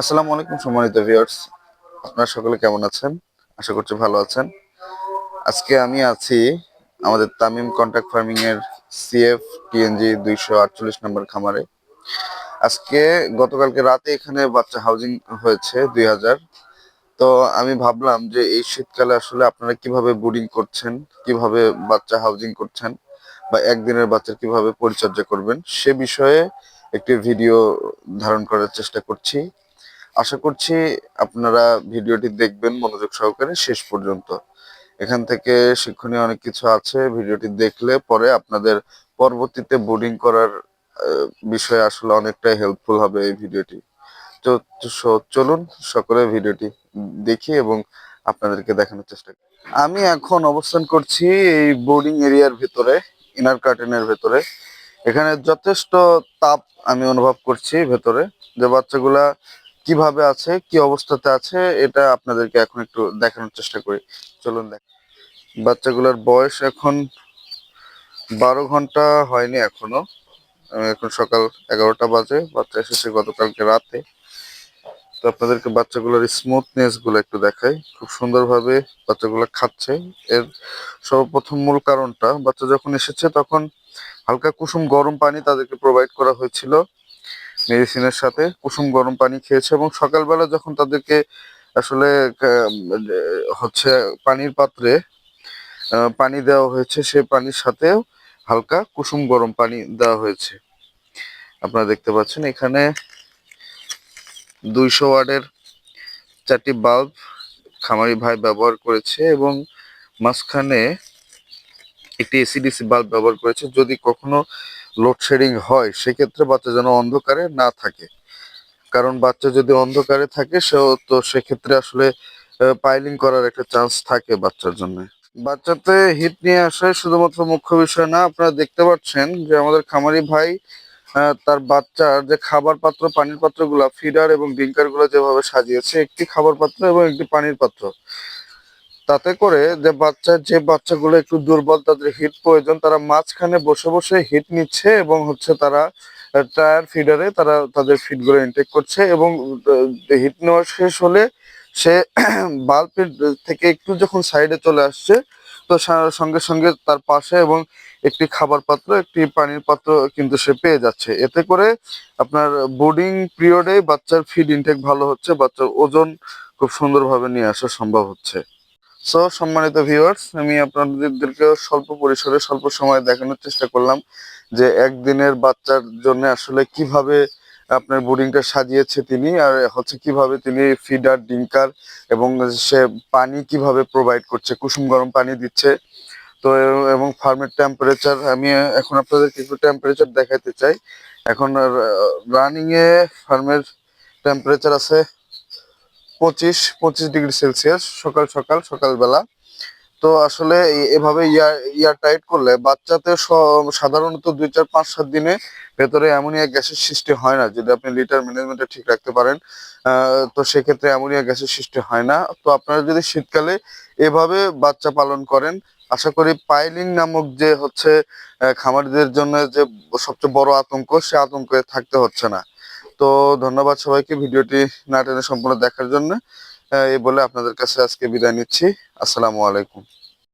আসসালামু আলাইকুম সম্মানিত ভিউয়ার্স আপনারা সকলে কেমন আছেন? আশা করছি ভালো আছেন। আজকে আমি আছি আমাদের তামিম কন্ট্রাক্ট ফার্মিং এর সিএফ টিএনজি দুইশো আটচল্লিশ নম্বর খামারে। আজকে গতকালকে রাতে এখানে বাচ্চা হাউজিং হয়েছে দুই হাজার। তো আমি ভাবলাম যে এই শীতকালে আসলে আপনারা কীভাবে বোর্ডিং করছেন, কীভাবে বাচ্চা হাউজিং করছেন, বা একদিনের বাচ্চার কীভাবে পরিচর্যা করবেন, সে বিষয়ে একটি ভিডিও ধারণ করার চেষ্টা করছি। আশা করছি আপনারা ভিডিওটি দেখবেন মনোযোগ সহকারে শেষ পর্যন্ত। এখান থেকে শিক্ষণীয় অনেক কিছু আছে, ভিডিওটি দেখলে পরে আপনাদের পরবর্তীতে বোর্ডিং করার বিষয়ে আসলে অনেকটাই হেল্পফুল হবে এই ভিডিওটি। তো চলুন সকলে ভিডিওটি দেখি এবং আপনাদেরকে দেখানোর চেষ্টা করি। আমি এখন অবস্থান করছি এই বোর্ডিং এরিয়ার ভেতরে ইনার কার্টেনের ভেতরে। এখানে যথেষ্ট তাপ আমি অনুভব করছি ভেতরে। যে বাচ্চাগুলা কীভাবে আছে, কি অবস্থাতে আছে, এটা আপনাদেরকে এখন একটু দেখানোর চেষ্টা করি। চলুন দেখ, বাচ্চাগুলোর বয়স এখন বারো ঘণ্টা হয়নি এখনও। এখন সকাল এগারোটা বাজে, বাচ্চা এসেছে গতকালকে রাতে। তো আপনাদেরকে বাচ্চাগুলোর স্মুথনেসগুলো একটু দেখাই। খুব সুন্দরভাবে বাচ্চাগুলো খাচ্ছে। এর সর্বপ্রথম মূল কারণটা, বাচ্চা যখন এসেছে তখন হালকা কুসুম গরম পানি তাদেরকে প্রোভাইড করা হয়েছিল। মেডিসিনের সাথে কুসুম গরম পানি খেয়েছে এবং সকালবেলা যখন তাদেরকে আসলে হচ্ছে পানির পাত্রে পানি দেওয়া হয়েছে, সে পানির সাথেও হালকা কুসুম গরম পানি দেওয়া হয়েছে। আপনারা দেখতে পাচ্ছেন এখানে দুইশো ওয়ার্ডের চারটি বাল্ব খামারি ভাই ব্যবহার করেছে এবং মাঝখানে একটি এসিডিসি বাল্ব ব্যবহার করেছে। যদি কখনো লোডশেডিং হয়, সেক্ষেত্রে বাচ্চা যেন অন্ধকারে না থাকে। কারণ বাচ্চা যদি অন্ধকারে থাকে, সেও তো সেক্ষেত্রে আসলে পাইলিং করার একটা চান্স থাকে বাচ্চার জন্য। বাচ্চাতে হিট নিয়ে আসায় শুধুমাত্র মুখ্য বিষয় না, আপনারা দেখতে পাচ্ছেন যে আমাদের খামারি ভাই তার বাচ্চার যে খাবার পাত্র পানির পাত্রগুলা ফিডার এবং ড্রিঙ্কারগুলো যেভাবে সাজিয়েছে, একটি খাবার পাত্র এবং একটি পানির পাত্র। তাতে করে যে বাচ্চা, যে বাচ্চাগুলো একটু দুর্বল, তাদের হিট প্রয়োজন, তারা মাঝখানে বসে বসে হিট নিচ্ছে এবং হচ্ছে তারা টায়ার ফিডারে তারা তাদের ফিডগুলো ইনটেক করছে এবং হিট নেওয়া শেষ হলে সে বাল্বের থেকে একটু যখন সাইডে চলে আসছে, তো সঙ্গে সঙ্গে তার পাশে এবং একটি খাবার পাত্র, একটি পানির পাত্র কিন্তু সে পেয়ে যাচ্ছে। এতে করে আপনার বোর্ডিং পিরিয়ডে বাচ্চার ফিড ইনটেক ভালো হচ্ছে, বাচ্চার ওজন খুব সুন্দরভাবে নিয়ে আসা সম্ভব হচ্ছে। সো সম্মানিত ভিউয়ার্স আমি আপনাদেরকে স্বল্প পরিসরে স্বল্প সময় দেখানোর চেষ্টা করলাম যে একদিনের বাচ্চার জন্য আসলে কীভাবে আপনার বোর্ডিংটা সাজিয়েছে তিনি আর হচ্ছে কীভাবে তিনি ফিডার ডিঙ্কার এবং সে পানি কীভাবে প্রোভাইড করছে, কুসুম গরম পানি দিচ্ছে। তো, এবং ফার্মের টেম্পারেচার আমি এখন আপনাদেরকে একটু টেম্পারেচার দেখাতে চাই। এখন রানিংয়ে ফার্মের টেম্পারেচার আছে পঁচিশ পঁচিশ ডিগ্রি সেলসিয়াস, সকাল সকাল, সকালবেলা। তো আসলে এভাবে ইয়ার ইয়ার টাইট করলে বাচ্চাতে সাধারণত দুই, চার, পাঁচ, সাত দিনে ভেতরে অ্যামোনিয়া গ্যাসের সৃষ্টি হয় না, যদি আপনি লিটার ম্যানেজমেন্টটা ঠিক রাখতে পারেন। তো সেক্ষেত্রে অ্যামোনিয়া গ্যাসের সৃষ্টি হয় না। তো আপনারা যদি শীতকালে এভাবে বাচ্চা পালন করেন, আশা করি পাইলিং নামক যে হচ্ছে খামারিদের জন্য যে সবচেয়ে বড় আতঙ্ক, সে আতঙ্কে থাকতে হচ্ছে না। তো ধন্যবাদ সবাইকে ভিডিওটি না টেনে সম্পূর্ণ দেখার জন্য। এই বলে আপনাদের কাছে আজকে বিদায় নিচ্ছি। আসসালামু আলাইকুম।